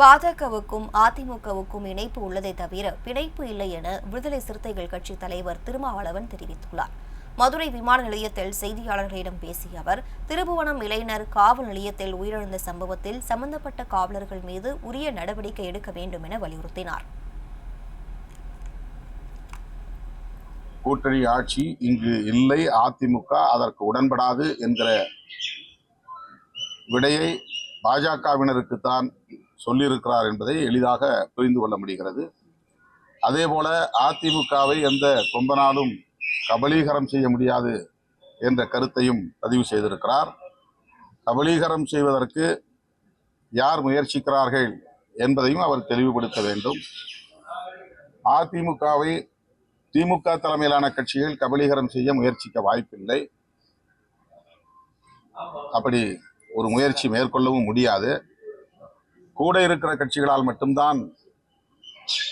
பாஜகவுக்கும் அதிமுகவுக்கும் இணைப்பு உள்ளதை தவிர பிணைப்பு இல்லை என விடுதலை சிறுத்தைகள் கட்சி தலைவர் திருமாவளவன் தெரிவித்துள்ளார். மதுரை விமான நிலையத்தில் செய்தியாளர்களிடம் பேசிய அவர் திருபுவனம் இளைஞர் காவல் நிலையத்தில் உயிரிழந்த சம்பவத்தில் சம்பந்தப்பட்ட காவலர்கள் மீது உரிய நடவடிக்கை எடுக்க வேண்டும் என வலியுறுத்தினார். கூட்டணி ஆட்சி இங்கு இல்லை அதிமுக அதற்கு உடன்படாது என்கிற விடையை பாஜகவினருக்குத்தான் சொல்லியிருக்கிறார் என்பதை எளிதாக புரிந்து கொள்ள முடிகிறது. அதே போல அதிமுகவை எந்த கொம்பனாலும் கபலீகரம் செய்ய முடியாது என்ற கருத்தையும் பதிவு செய்திருக்கிறார். கபலீகரம் செய்வதற்கு யார் முயற்சிக்கிறார்கள் என்பதையும் அவர் தெளிவுபடுத்த வேண்டும். அதிமுகவை திமுக தலைமையிலான கட்சிகள் கபலீகரம் செய்ய முயற்சிக்க வாய்ப்பில்லை. அப்படி ஒரு முயற்சி மேற்கொள்ளவும் முடியாது. கூட இருக்கிற கட்சிகளால் மட்டும்தான்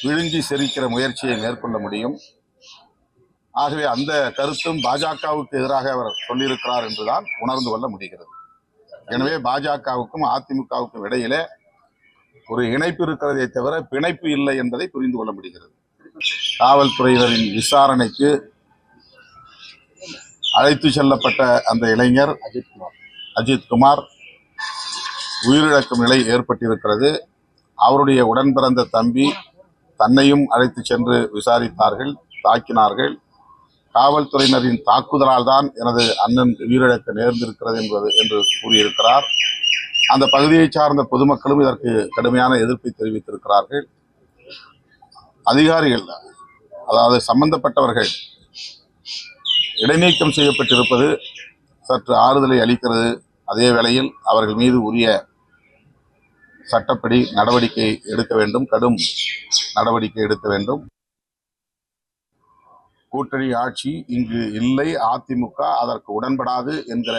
விழுங்கி செரிக்கிற முயற்சியை மேற்கொள்ள முடியும். ஆகவே அந்த கருத்தும் பாஜகவுக்கு எதிராக அவர் சொல்லியிருக்கிறார் என்றுதான் உணர்ந்து கொள்ள முடிகிறது. எனவே பாஜகவுக்கும் அதிமுகவுக்கும் இடையிலே ஒரு இணைப்பு இருக்கிறதே தவிர பிணைப்பு இல்லை என்பதை புரிந்து கொள்ள முடிகிறது. காவல்துறையினரின் விசாரணைக்கு அழைத்து செல்லப்பட்ட அந்த இளைஞர் அஜித்குமார் அஜித்குமார் உயிரிழக்கும் நிலை ஏற்பட்டிருக்கிறது. அவருடைய உடன் பிறந்த தம்பி தன்னையும் அழைத்து சென்று விசாரித்தார்கள் தாக்கினார்கள். காவல்துறையினரின் தாக்குதலால் தான் எனது அண்ணன் உயிரிழக்க நேர்ந்திருக்கிறது என்பது என்று கூறியிருக்கிறார். அந்த பகுதியை சார்ந்த பொதுமக்களும் இதற்கு கடுமையான எதிர்ப்பை தெரிவித்திருக்கிறார்கள். அதிகாரிகள் அதாவது சம்பந்தப்பட்டவர்கள் இடைநீக்கம் செய்யப்பட்டிருப்பது சற்று ஆறுதலை அளிக்கிறது. அதே வேளையில் அவர்கள் மீது உரிய சட்டப்படி நடவடிக்கை எடுக்க வேண்டும். கடும் நடவடிக்கை எடுக்க வேண்டும். கூட்டணி ஆட்சி இங்கு இல்லை. அதிமுக அதற்கு உடன்படாது என்கிற